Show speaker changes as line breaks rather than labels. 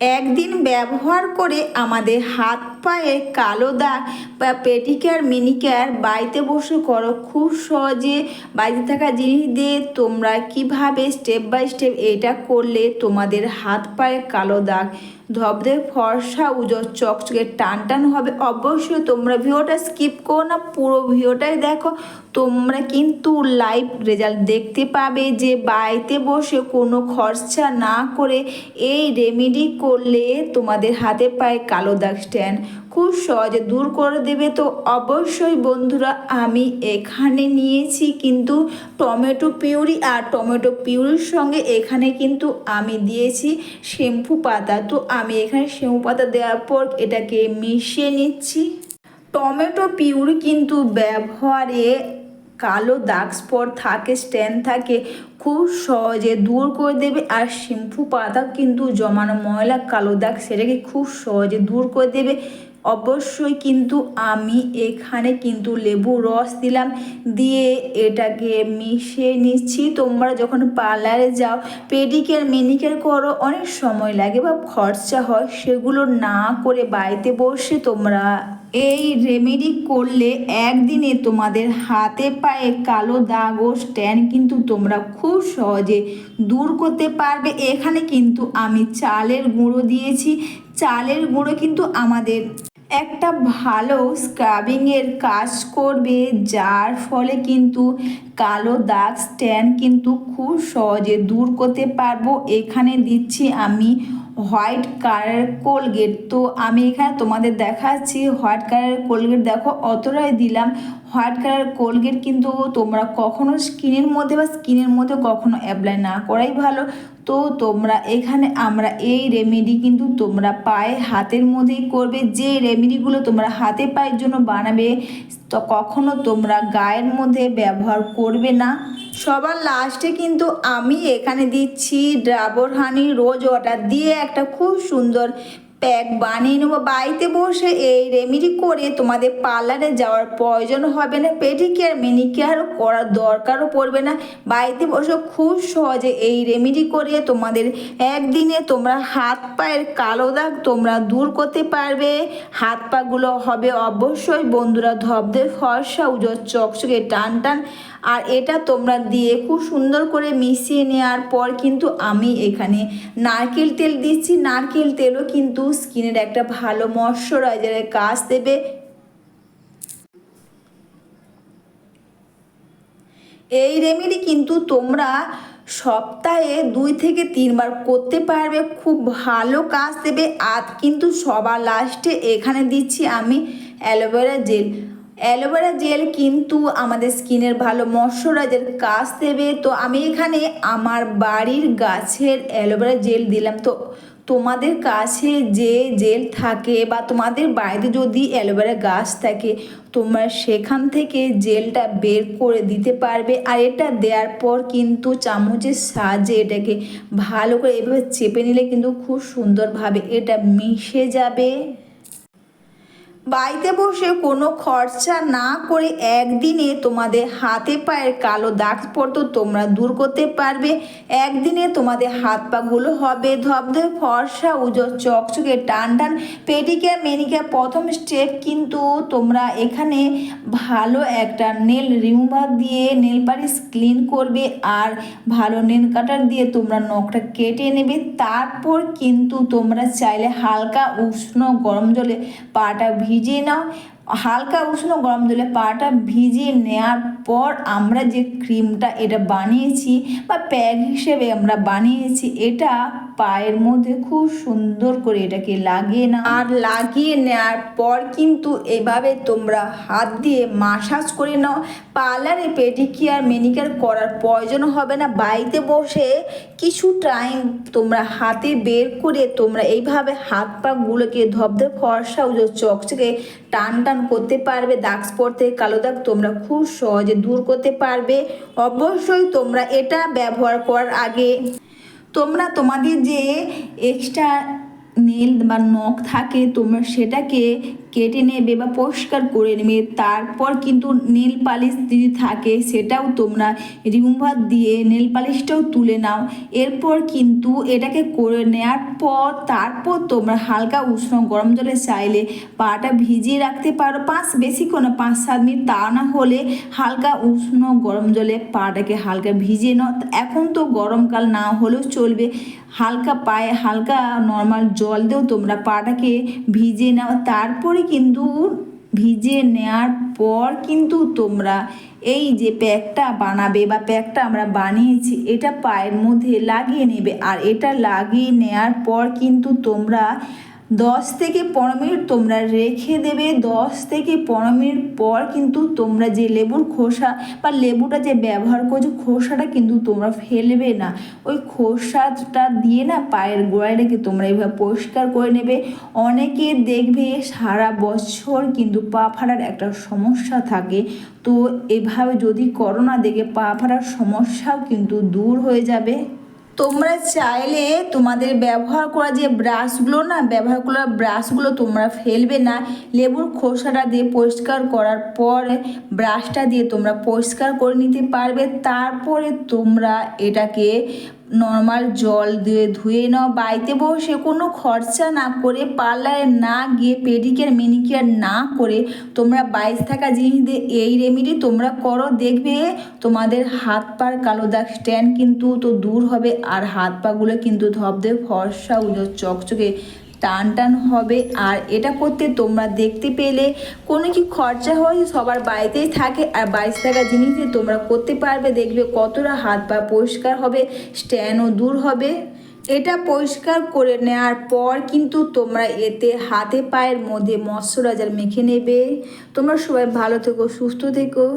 একদিন ব্যবহার করে আমাদের হাত পায়ে কালো দাগ বা পেটিকার মিনিকার বাড়িতে বসে করো। খুব সহজে বাড়িতে থাকা জিনিস দিয়ে তোমরা কীভাবে স্টেপ বাই স্টেপ এটা করলে তোমাদের হাত পায়ে কালো দাগ ধবধে ফর্সা উজর চকচকে টান টান হবে। অবশ্যই তোমরা ভিডিওটা স্কিপ করো না, পুরো ভিডিওটাই দেখো। তোমরা কিন্তু লাইভ রেজাল্ট দেখতে পাবে যে বাড়িতে বসে কোনো খরচা না করে এই রেমেডি করলে তোমাদের হাতে পায়ে কালো দাগ স্ট্যান্ড খুব সহজে দূর করে দেবে, তো অবশ্যই বন্ধুরা আমি এখানে নিয়েছি কিন্তু টমেটো পিউরি আর টমেটো পিউরির সঙ্গে এখানে কিন্তু আমি দিয়েছি শ্যাম্পু পাতা। তো আমি এখানে শ্যাম্পু পাতা দেওয়ার পর এটাকে মিশিয়ে নিচ্ছি। টমেটো পিউরি কিন্তু ব্যবহারে কালো দাগ স্পট থাকে, স্ট্যান্ড থাকে, খুব সহজে দূর করে দেবে আর শ্যাম্পু পাতা কিন্তু জমানো ময়লা, কালো দাগ সেটাকে খুব সহজে দূর করে দেবে। অবশ্যই কিন্তু আমি এখানে কিন্তু লেবু রস দিলাম। দিয়ে এটাকে মিশিয়ে নিচ্ছি। তোমরা যখন পার্লারে যাও, পেডিকের মেনিকেয়ার করো, অনেক সময় লাগে বা খরচা হয়, সেগুলো না করে বাড়িতে বসে তোমরা এই রেমেডি করলে একদিনে তোমাদের হাতে পায়ে কালো দাগ ও স্ট্যান্ড কিন্তু তোমরা খুব সহজে দূর করতে পারবে। এখানে কিন্তু আমি চালের গুঁড়ো দিয়েছি। চালের গুঁড়ো কিন্তু আমাদের। একটা ভালো স্ক্রাবিংয়ের কাজ করবে, যার ফলে কিন্তু কালো দাগ স্ট্যান্ড কিন্তু খুব সহজে দূর করতে পারব। এখানে দিচ্ছি আমি হোয়াইট কালারের কোলগেট। তো আমি এখানে তোমাদের দেখাচ্ছি হোয়াইট কালারের কোলগেট। দেখো, অতটাই দিলাম। হোয়াইট কালারের কোলগেট কিন্তু তোমরা কখনো স্কিনের মধ্যে বা স্কিনের মধ্যে কখনো অ্যাপ্লাই না করাই ভালো। তো তোমরা এখানে আমরা এই রেমেডি কিন্তু তোমরা পায়ে হাতের মধ্যেই করবে। যে রেমেডিগুলো তোমরা হাতে পায়ের জন্য বানাবে, তো কখনো তোমরা গায়ের মধ্যে ব্যবহার করবে না। সবার লাস্টে কিন্তু আমি এখানে দিচ্ছি ডাবর হানি রোজ ওয়াটার দিয়ে একটা খুব সুন্দর প্যাক বানিয়ে নেব। বাড়িতে বসে এই রেমেডি করে তোমাদের পার্লারে যাওয়ার প্রয়োজন হবে না। পেডিকেয়ার মেনিকেয়ার করার দরকারও পড়বে না। বাড়িতে বসে খুব সহজে এই রেমেডি করে তোমাদের একদিনে তোমরা হাত পায়ের কালো দাগ তোমরা দূর করতে পারবে। হাত পাগুলো হবে অবশ্যই বন্ধুরা ধবধে ফর্সা, উজোর চকচকে, টান টান। আর এটা তোমরা দিয়ে খুব সুন্দর করে মিশিয়ে নেওয়ার পর কিন্তু আমি এখানে নারকেল তেল দিচ্ছি। নারকেল তেলও কিন্তু স্কিনের একটা ভালো ময়শ্চারাইজারের কাজ দেবে। এই রেমেডি কিন্তু তোমরা সপ্তাহে দুই থেকে তিনবার করতে পারবে, খুব ভালো কাজ দেবে। আর কিন্তু সবার লাস্টে এখানে দিচ্ছি আমি অ্যালোভেরা জেল অ্যালোভেরা জেল কিন্তু আমাদের স্কিনের ভালো ময়শ্চারাইজার কাজ দেবে। তো আমি এখানে আমার বাড়ির গাছের অ্যালোভেরা জেল দিলাম। তো তোমাদের কাছে যে জেল থাকে বা তোমাদের বাড়িতে যদি অ্যালোভেরা গাছ থাকে, তোমরা সেখান থেকে জেলটা বের করে দিতে পারবে। আর এটা দেওয়ার পর কিন্তু চামচের সাহায্যে এটাকে ভালো করে এভাবে চেপে নিলে কিন্তু খুব সুন্দরভাবে এটা মিশে যাবে। বাড়িতে বসে কোনো খরচা না করে একদিনে তোমাদের হাতে পায়ের কালো দাগ পড়তো তোমরা দূর করতে পারবে। একদিনে তোমাদের হাত পাগুলো হবে ধবধে ফর্সা উজোর চকচকে টান টান পেডিকেয়ার মেনিকেয়ার প্রথম স্টেপ কিন্তু তোমরা এখানে ভালো একটা নেল রিমুভার দিয়ে নেল পালিশ ক্লিন করবে আর ভালো নেল কাটার দিয়ে তোমরা নখটা কেটে নেবে। তারপর কিন্তু তোমরা চাইলে হালকা উষ্ণ গরম জলে পাটা ভিজিয়ে নাও হালকা উষ্ণ গরম জলে পাটা ভিজিয়ে নেওয়ার পর আমরা যে ক্রিমটা এটা বানিয়েছি বা প্যাক হিসেবে আমরা বানিয়েছি, এটা পায়ের মধ্যে খুব সুন্দর করে এটাকে লাগিয়ে না আর লাগিয়ে নেওয়ার পর কিন্তু এভাবে তোমরা হাত দিয়ে মাসাজ করে নাও। পার্লারে পেডিকিয়ার মেনিকিয়ার করার প্রয়োজন হবে না। বাড়িতে বসে কিছু টাইম তোমরা হাতে বের করে তোমরা এইভাবে হাত পাগুলোকে ধবধে ফর্সা উজো চকচকে টান টান করতে পারবে, দাগ স্পট কালো দাগ তোমরা খুব সহজে দূর করতে পারবে। অবশ্যই তোমরা এটা ব্যবহার করার আগে তোমরা তোমাদের যে এক্সট্রা নীল বা নখ থাকে, তোমরা সেটাকে কেটে নেবে বা পরিষ্কার করে নেবে, তারপর কিন্তু নেল পালিশ যদি থাকে সেটাও তোমরা রিমুভার দিয়ে নেল পালিশটাও তুলে নাও। এরপর কিন্তু এটাকে করে নেওয়ার পর তারপর তোমরা হালকা উষ্ণ গরম জলে চাইলে পাটা ভিজিয়ে রাখতে পারো। পাঁচ বেশিক্ষণ পাঁচ সাত মিনিট তা না হলে হালকা উষ্ণ গরম জলে পাটাকে হালকা ভিজিয়ে নাও। এখন তো গরমকাল না হলেও চলবে। হালকা পায়ে হালকা নর্মাল জল দিয়েও তোমরা পাটাকে ভিজিয়ে নাও। তারপরে কিন্তু ভিজে নেওয়ার পর কিন্তু তোমরা এই যে প্যাকটা বানাবে বা প্যাকটা আমরা বানিয়েছি, এটা পায়ের মধ্যে লাগিয়ে নেবে। আর এটা লাগিয়ে নেওয়ার পর কিন্তু তোমরা দশ থেকে পনেরো মিনিট তোমরা রেখে দেবে। দশ থেকে পনেরো মিনিট পর কিন্তু তোমরা যে লেবুর খোসা বা লেবুটা যে ব্যবহার করছ, খোসাটা কিন্তু তোমরা ফেলবে না। ওই খোসাটা দিয়ে না পায়ের রেখে তোমরা এইভাবে পরিষ্কার করে নেবে। অনেকে দেখবে সারা বছর কিন্তু পা ফাটার একটা সমস্যা থাকে। তো এভাবে যদি করো না দেখে পা ফাটার সমস্যাও কিন্তু দূর হয়ে যাবে। তোমরা চাইলে তোমাদের ব্যবহার করা যে ব্রাশগুলো না, ব্যবহার করা ব্রাশগুলো তোমরা ফেলবে না। লেবুর খোসাটা দিয়ে পরিষ্কার করার পর ব্রাশটা দিয়ে তোমরা পরিষ্কার করে নিতে পারবে। তারপরে তোমরা এটাকে নর্মাল জল দিয়ে ধুয়ে নাও, বাড়িতে বসে কোনো খরচা না করে পার্লারে না গিয়ে পেডিকেয়ার মিনিকেয়ার না করে তোমরা বাইশ থাকা জিনিস দিয়ে এই রেমিডি তোমরা করো, দেখবে তোমাদের হাত পার কালো দাগ স্ট্যান্ড কিন্তু তো দূর হবে আর হাত পাগুলো কিন্তু ধপ ধবধে ফর্সা উজো চকচকে টান টান হবে। আর এটা করতে তোমরা দেখতে পেলে কোনো কি খরচা হয়, সবার বাড়িতেই থাকে। আর বাইশ টাকা জিনিস তোমরা করতে পারবে, দেখবে কতটা হাত পা পরিষ্কার হবে স্ট্যান্ডও দূর হবে। এটা পরিষ্কার করে নেওয়ার পর কিন্তু তোমরা এতে হাতে পায়ের মধ্যে ময়শ্চারাইজার মেখে নেবে। তোমরা সবাই ভালো থেকো, সুস্থ থেকো।